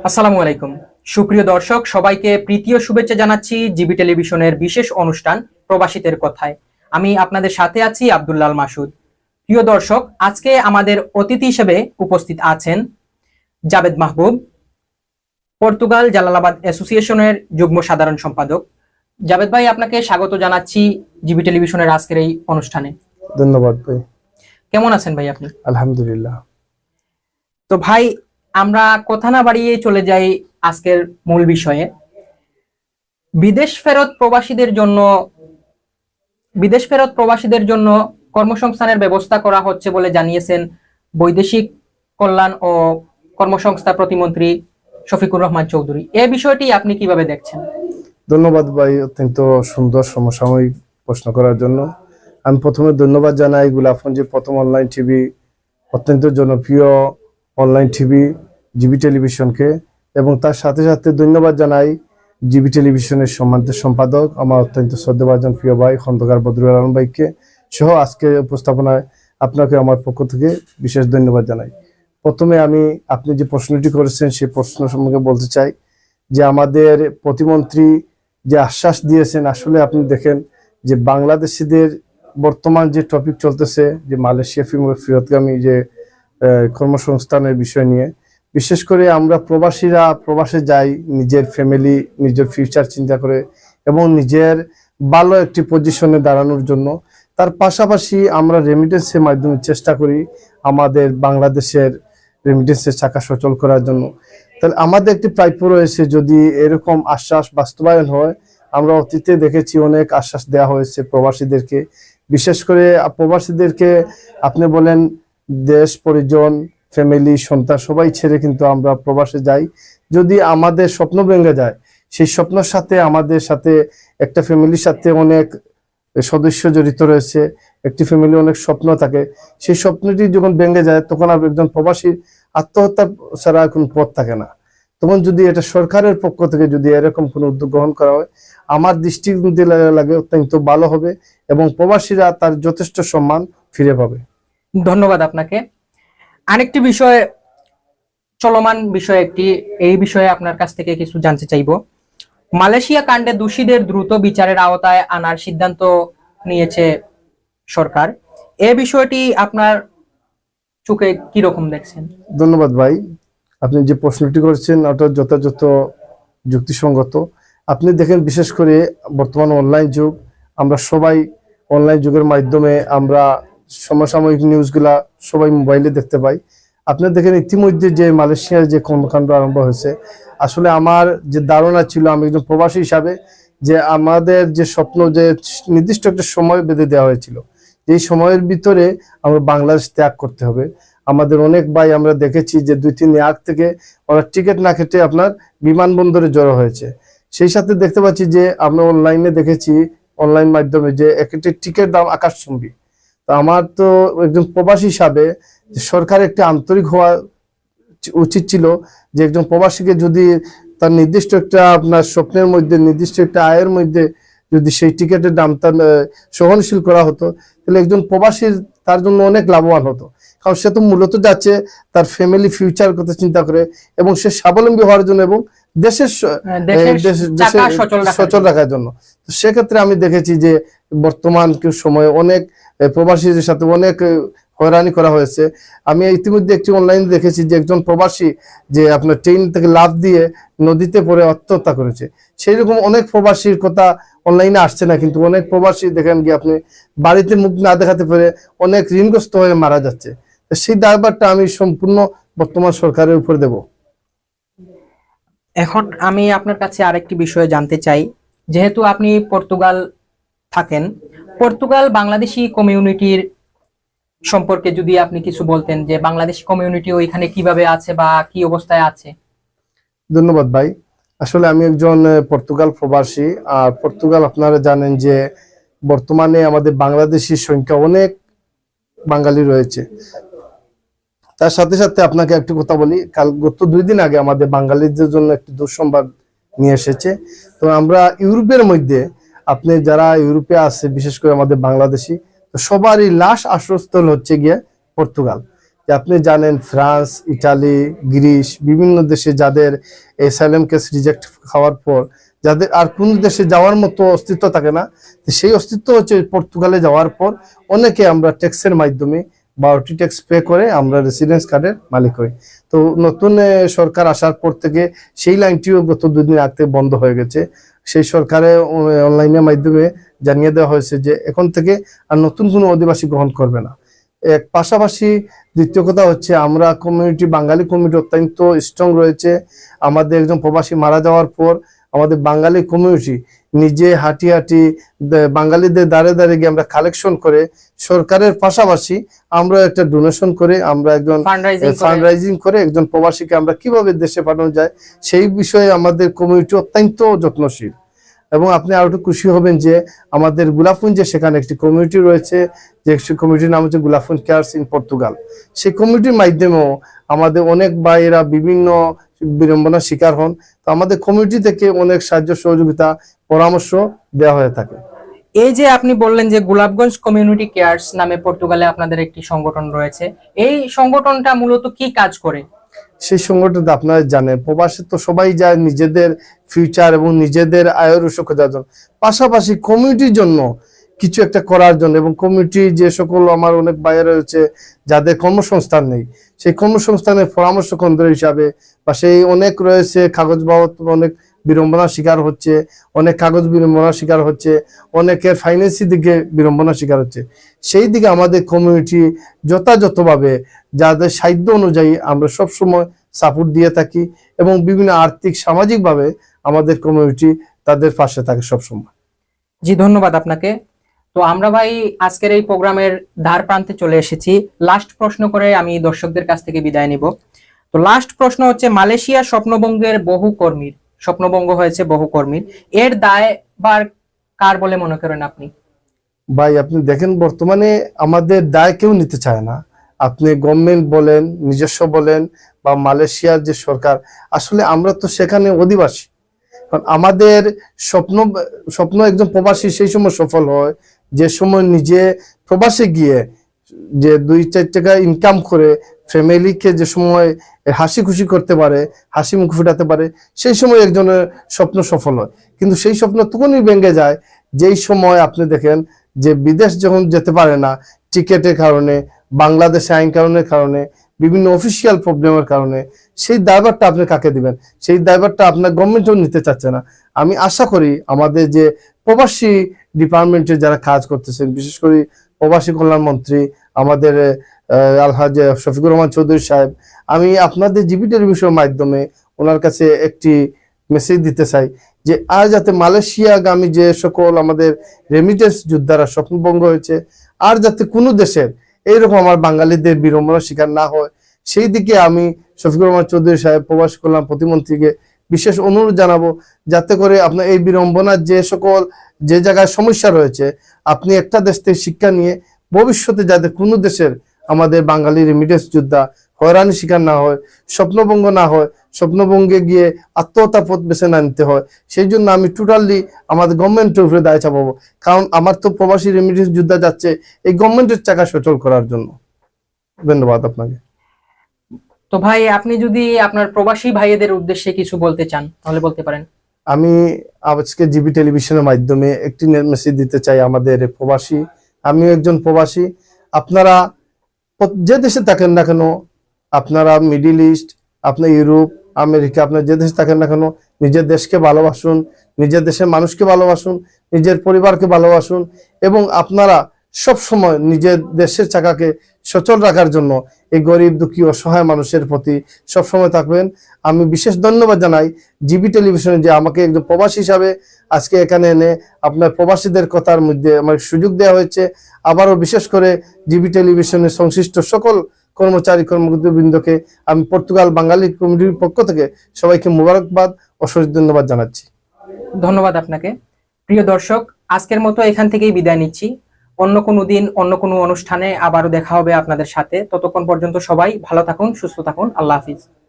আসসালামু আলাইকুম। সুপ্রিয় দর্শক সবাইকে প্রীতীয় শুভেচ্ছা জানাচ্ছি জিবি টেলিভিশনের বিশেষ অনুষ্ঠান প্রবাসীদের কথায়। আমি আপনাদের সাথে আছি আব্দুল্লাল মাসুদ। প্রিয় দর্শক আজকে আমাদের অতিথি হিসেবে উপস্থিত আছেন জাবেদ মাহবুব পর্তুগাল জালালাবাদ অ্যাসোসিয়েশনের যুগ্ম সাধারণ সম্পাদক। জাবেদ ভাই আপনাকে স্বাগত জানাচ্ছি জিবি টেলিভিশনের আজকের এই অনুষ্ঠানে। ধন্যবাদ ভাই। কেমন আছেন ভাই আপনি? আলহামদুলিল্লাহ। তো ভাই আমরা কথা না বাড়িয়ে চলে যাই আজকের মূল বিষয়ে। বিদেশ ফেরত প্রবাসীদের জন্য, বিদেশ ফেরত প্রবাসীদের জন্য কর্মসংস্থানের ব্যবস্থা করা হচ্ছে বলে জানিয়েছেন বৈদেশিক কল্যাণ ও কর্মসংস্থান প্রতিমন্ত্রী শফিকুর রহমান চৌধুরী। এ বিষয়টি আপনি কীভাবে দেখছেন? ধন্যবাদ ভাই, অত্যন্ত সুন্দর সমসাময়িক প্রশ্ন করার জন্য। আমি প্রথমে ধন্যবাদ জানাই গুলাফঞ্জির প্রথম অনলাইন টিভি, অত্যন্ত জনপ্রিয় অনলাইন টিভি জিবি টেলিভিশনকে এবং তার সাথে সাথে ধন্যবাদ জানাই জিবি টেলিভিশনের সম্মানিত সম্পাদক, আমার অত্যন্ত শ্রদ্ধাভাজন প্রিয় ভাই খন্দকার বদরুল আলম ভাইকে সহ আজকে উপস্থাপনায় আপনাকে আমার পক্ষ থেকে বিশেষ ধন্যবাদ জানাই। প্রথমে আমি, আপনি যে প্রশ্নটি করেছেন সেই প্রশ্ন সম্পর্কে বলতে চাই যে আমাদের প্রতিমন্ত্রী যে আশ্বাস দিয়েছেন, আসলে আপনি দেখেন যে বাংলাদেশিদের বর্তমান যে টপিক চলতেছে, যে মালয়েশিয়া ফেরতগামী যে কর্মসংস্থানের বিষয় নিয়ে বিশেষ করে আমরা প্রবাসীরা, প্রবাসে যাই, নিজের ফ্যামিলি নিজের ফিউচার চিন্তা করে এবং নিজের ভালো একটি পজিশনে দাঁড়ানোর জন্য। তার পাশাপাশি আমরা রেমিটেন্সের মাধ্যমে চেষ্টা করি আমাদের বাংলাদেশের রেমিটেন্সের চাকা সচল করার জন্য। তাহলে আমাদের একটি প্রাপ্য রয়েছে, যদি এরকম আশ্বাস বাস্তবায়ন হয়, আমরা অতীতে দেখেছি অনেক আশ্বাস দেওয়া হয়েছে প্রবাসীদেরকে। বিশেষ করে প্রবাসীদেরকে আপনি বলেন দেশ, পরিজন ফ্যামিলি সন্তান সবাই ছেড়ে কিন্তু আমরা প্রবাসে যাই। যদি আমাদের স্বপ্ন ভেঙে যায়, সেই স্বপ্নের সাথে, আমাদের সাথে একটা ফ্যামিলির সাথে অনেক সদস্য জড়িত রয়েছে, একটি ফ্যামিলি অনেক স্বপ্ন থাকে, সেই স্বপ্নটি যখন ভেঙে যায়, তখন আর একজন প্রবাসীর আত্মহত্যা ছাড়া কোনো পথ থাকে না। তখন যদি এটা সরকারের পক্ষ থেকে যদি এরকম কোনো উদ্যোগ গ্রহণ করা হয়, আমার দৃষ্টিতে লাগে- লাগে অত্যন্ত ভালো হবে এবং প্রবাসীরা তার যথেষ্ট সম্মান ফিরে পাবে। ধন্যবাদ আপনাকে। আরেকটি বিষয়, চলমান বিষয় একটি, এই বিষয়ে আপনার কাছ থেকে কিছু জানতে চাইব। মালয়েশিয়া কাণ্ডে দোষীদের দ্রুত বিচারের আওতায় আনার সিদ্ধান্ত নিয়েছে সরকার। এ বিষয়টি আপনার চোখে কি রকম দেখছেন? ধন্যবাদ ভাই। আপনি যে প্রশ্নটি করেছেন ওটা যথাযথ যুক্তিসঙ্গত। আপনি দেখেন, বিশেষ করে বর্তমান অনলাইন যুগ, আমরা সবাই অনলাইন যুগের মাধ্যমে আমরা সমসাময়িক নিউজগুলা সবাই মোবাইলে দেখতে পাই। আপনি দেখেন ইতিমধ্যে যে মালয়েশিয়ার যে কর্মকাণ্ড আরম্ভ হয়েছে, আসলে আমার যে ধারণা ছিল, আমি একজন প্রবাসী হিসাবে, যে আমাদের যে স্বপ্ন, যে নির্দিষ্ট একটা সময় বেঁধে দেওয়া হয়েছিল এই সময়ের ভিতরে আমরা বাংলাদেশ ত্যাগ করতে হবে। আমাদের অনেক ভাই আমরা দেখেছি যে দুই, তিন আগ থেকে ওরা টিকিট না কেটে আপনার বিমানবন্দরে জড়ো হয়েছে। সেই সাথে দেখতে পাচ্ছি যে আমরা অনলাইনে দেখেছি অনলাইন মাধ্যমে যে একটি টিকিট দাম আকাশচুম্বী। আমার তো একজন প্রবাসী হিসাবে সরকার একটি আন্তরিক হওয়া উচিত ছিল যে একজন প্রবাসীকে যদি তার নির্দিষ্ট একটা আপনার স্বপ্নের মধ্যে নির্দিষ্ট একটা আয়ের মধ্যে যদি সেই টিকিটের দামটা তার সহনশীল করা হতো তাহলে একজন প্রবাসীর তার জন্য অনেক লাভবান হতো কারণ সে তো মূলত যাচ্ছে তার ফ্যামিলি ফিউচার কথা চিন্তা করে এবং সে স্বাবলম্বী হওয়ার জন্য এবং দেশের দেশের সচল রাখার জন্য। সেক্ষেত্রে আমি দেখেছি যে বর্তমান কেউ সময়ে অনেক প্রবাসীদের সাথে অনেক হয়রানি করা হয়েছে। আমি ইতিমধ্যে একটি অনলাইনে দেখেছি যে একজন প্রবাসী যে আপনার ট্রেন থেকে লাভ দিয়ে নদীতে পড়ে আত্মহত্যা করেছে। সেই রকম অনেক প্রবাসীর কথা অনলাইনে আসছে না, কিন্তু অনেক প্রবাসী দেখেন গিয়ে আপনি বাড়িতে মুখ না দেখাতে পেরে অনেক ঋণগ্রস্ত হয়ে মারা যাচ্ছে। সেই দায়ভারটা আমি সম্পূর্ণ বর্তমান সরকারের উপর দেব। এখন আমি আপনার কাছে আরেকটি বিষয়ে জানতে চাই। যেহেতু আপনি পর্তুগাল থাকেন পর্তুগাল বাংলাদেশি কমিউনিটির সম্পর্কে যদি আপনি কিছু বলতেন যে বাংলাদেশি কমিউনিটি ওইখানে কীভাবে আছে বা কি অবস্থায় আছে? ধন্যবাদ ভাই। আসলে আমি একজন পর্তুগাল প্রবাসী আর পর্তুগাল আপনারা জানেন যে বর্তমানে আমাদের বাংলাদেশির সংখ্যা অনেক বাঙালি রয়েছে। তার সাথে সাথে আপনাকে একটি কথা বলি, কাল গত দুই দিন আগে আমাদের বাঙালিদের জন্য একটি দুঃসংবাদ নিয়ে এসেছে। তো আমরা ইউরোপের মধ্যে আপনি যারা ইউরোপে আছে, বিশেষ করে আমাদের বাংলাদেশি, তো সবারই লাশ আশ্রয়স্থল হচ্ছে গিয়ে পর্তুগাল। আপনি জানেন ফ্রান্স, ইটালি, গ্রিস, বিভিন্ন দেশে যাদের এসাইলেম কেস রিজেক্ট খাওয়ার পর, যাদের আর কোন দেশে যাওয়ার মতো অস্তিত্ব থাকে না সেই অস্তিত্ব হচ্ছে পর্তুগালে যাওয়ার পর অনেকে আমরা ট্যাক্সের মাধ্যমে বারোটি ট্যাক্স পে করে আমরা রেসিডেন্স কার্ডের মালিক হই। তো নতুন সরকার আসার পর থেকে সেই লাইনটিও গত দুদিন আগ বন্ধ হয়ে গেছে। সেই সরকারে অনলাইনের মাধ্যমে জানিয়ে দেওয়া হয়েছে যে এখন থেকে আর নতুন কোনো অধিবাসী গ্রহণ করবে না। এক পাশাপাশি দ্বিতীয় কথা হচ্ছে আমরা কমিউনিটি বাঙালি কমিউনিটি অত্যন্ত স্ট্রং রয়েছে। আমাদের একজন প্রবাসী মারা যাওয়ার পর আমাদের বাঙালি কমিউনিটি নিজে হাঁটি হাঁটি বাঙালিদের দাঁড়ে দাঁড়িয়ে গিয়ে আমরা কালেকশন করে সরকারের পাশাপাশি আমরা একটা ডোনেশন করে আমরা একজন ফান্ডরাইজিং ফান্ড রাইজিং করে একজন প্রবাসীকে আমরা কীভাবে দেশে পাঠানো যায় সেই বিষয়ে আমাদের কমিউনিটি অত্যন্ত যত্নশীল। এবং আপনি আরও একটু খুশি হবেন যে আমাদের গুলাফুঞ্জে সেখানে একটি কমিউনিটি রয়েছে, যে কমিউনিটির নাম হচ্ছে গুলাফুঞ্জ কেয়ার্স ইন পর্তুগাল সেই কমিউনিটির মাধ্যমেও আমাদের অনেক ভাইয়েরা বিভিন্ন বিড়ম্বনার শিকার হন। তো আমাদের কমিউনিটি থেকে অনেক সাহায্য, সহযোগিতা, পরামর্শ দেওয়া হয়ে থাকে। এই যে আপনি বললেন যে গোলাপগঞ্জ কমিউনিটি কেয়ারস নামে পর্তুগালে আপনাদের একটি সংগঠন রয়েছে, এই সংগঠনটা মূলত কি কাজ করে? সেই সংগঠন আপনারা জানেন। প্রবাসে তো সবাই যায় নিজেদের ফিউচার এবং নিজেদের আয়ের উৎস খোঁজার জন্য। পাশাপাশি কমিউনিটির জন্য কিছু একটা করার জন্য এবং কমিউনিটি যে সকল আমার অনেক বাইরে রয়েছে, যাদের কর্মসংস্থান নেই, সেই কর্মসংস্থানের পরামর্শ কেন্দ্র হিসাবে বা সেই অনেক রয়েছে কাগজ বাবদ অনেক বিড়ম্বনার শিকার হচ্ছে, অনেক কাগজ বিড়ম্বনার শিকার হচ্ছে, অনেকের ফাইন্যান্সি দিকে বিড়ম্বনার শিকার হচ্ছে। সেই দিকে আমাদের কমিউনিটি যথাযথভাবে যাদের সাহিত্য অনুযায়ী আমরা সবসময় সাপোর্ট দিয়ে থাকি এবং বিভিন্ন আর্থিক, সামাজিকভাবে আমাদের কমিউনিটি তাদের পাশে থাকে সবসময়। জি, ধন্যবাদ আপনাকে। তো আমরা ভাই আজকের এই প্রোগ্রামের ধার প্রান্তে চলে এসেছি। লাস্ট প্রশ্ন করে আমি দর্শকদের কাছ থেকে বিদায় নিব। তো লাস্ট প্রশ্ন হচ্ছে মালয়েশিয়া স্বপ্নবঙ্গের বহু কর্মীর স্বপ্নবঙ্গ হয়েছে বহু কর্মীর। এর দায় বার কার বলে মনে করেন আপনি? ভাই, আপনি দেখেন, বর্তমানে আমাদের দায় কেউ নিতে চায় না। আপনি গভর্নমেন্ট বলেন, নিজস্ব বলেন বা মালয়েশিয়ার যে সরকার, আসলে আমরা তো সেখানে অধিবাসী। কারণ আমাদের স্বপ্ন স্বপ্ন একজন প্রবাসী সেই সময় সফল হয়, যে সময় নিজে প্রবাসে গিয়ে যে দুই চার টাকা ইনকাম করে ফ্যামিলিকে যে সময় হাসি খুশি করতে পারে, হাসি মুখ ফুটাতে পারে, সেই সময় একজনের স্বপ্ন সফল হয়। কিন্তু সেই স্বপ্ন তখনই ভেঙে যায়, যেই সময় আপনি দেখেন যে বিদেশ যখন যেতে পারে না, টিকেটের কারণে, বাংলাদেশে আইন কারণের কারণে, বিভিন্ন অফিসিয়াল প্রবলেমের কারণে, সেই দায়ভারটা আপনি কাকে দিবেন? সেই দায়ভারটা আপনার গভর্নমেন্টও নিতে চাচ্ছে না। আমি আশা করি আমাদের যে প্রবাসী ডিপার্টমেন্টে যারা কাজ করতেছেন, বিশেষ করে প্রবাসী কল্যাণ মন্ত্রী আমাদের আলহাজ শফিকুর রহমান চৌধুরী সাহেব, আমি আপনাদের জিবি টেলিভিশনের মাধ্যমে ওনার কাছে একটি মেসেজ দিতে চাই যে, আর যাতে মালয়েশিয়াগামী যে সকল আমাদের রেমিটেন্স যোদ্ধারা স্বপ্নভঙ্গ হয়েছে, আর যাতে কোনো দেশের এইরকম আমার বাঙালিদের বিড়ম্বনার শিকার না হয়, সেই দিকে আমি শফিকুর রহমান চৌধুরী সাহেব, প্রবাস কল্যাণ প্রতিমন্ত্রীকে বিশেষ অনুরোধ জানাব, যাতে করে আপনার এই বিড়ম্বনার যে সকল, যে জায়গায় সমস্যা রয়েছে, আপনি একটা দেশ থেকে শিক্ষা নিয়ে ভবিষ্যতে যাতে কোনো দেশের আমাদের বাঙালি রেমিটেন্স যোদ্ধা হয়রানি শিকার না হয় স্বপ্নভঙ্গ না হয় স্বপ্নভঙ্গে গিয়ে আত্মহত্যা পথ বেছে না নিতে হয় সেই জন্য আমি টোটালি আমাদের গভর্নমেন্টের উপরে দায় চাপাবো। কারণ আমার তো প্রবাসী রেমিটেন্স যোদ্ধা যাচ্ছে এই গভর্নমেন্টের চাকা সচল করার জন্য। ধন্যবাদ আপনাকে। তো ভাই আপনি যদি আপনার প্রবাসী ভাইয়েদের উদ্দেশ্যে কিছু বলতে চান তাহলে বলতে পারেন। আমি আজকে জিবি টেলিভিশনের মাধ্যমে একটি মেসেজ দিতে চাই আমাদের প্রবাসী আমিও একজন প্রবাসী। আপনারা যে দেশে থাকেন না কেন, আপনারা মিডিল ইস্ট, আপনার ইউরোপ, আমেরিকা, আপনার যে দেশে থাকেন না কেন, নিজের দেশকে ভালোবাসুন, নিজের দেশের মানুষকে ভালোবাসুন, নিজের পরিবারকে ভালোবাসুন এবং আপনারা সব সময় নিজের দেশের চাকাকে সচল রাখার জন্য এই গরিব, দুঃখী অসহায় মানুষের প্রতি সবসময় থাকবেন। আমি বিশেষ ধন্যবাদ জানাই জিবি টেলিভিশনে যে আমাকে একজন প্রবাসী হিসাবে আজকে এখানে এনে আপনার প্রবাসীদের কথার মধ্যে আমার সুযোগ দেওয়া হয়েছে। আবারও বিশেষ করে জিবি টেলিভিশনের সংশ্লিষ্ট সকল কর্মচারী কর্মবৃন্দকে আমি পর্তুগাল বাঙালি কমিটির পক্ষ থেকে সবাইকে মুবারকবাদ অশেষ ধন্যবাদ জানাচ্ছি। ধন্যবাদ আপনাকে। প্রিয় দর্শক, আজকের মতো এখান থেকেই বিদায় নিচ্ছি। অন্য কোনো দিন, অন্য কোনো অনুষ্ঠানে আবারও দেখা হবে আপনাদের সাথে। ততক্ষণ পর্যন্ত সবাই ভালো থাকুন, সুস্থ থাকুন। আল্লাহ হাফিজ।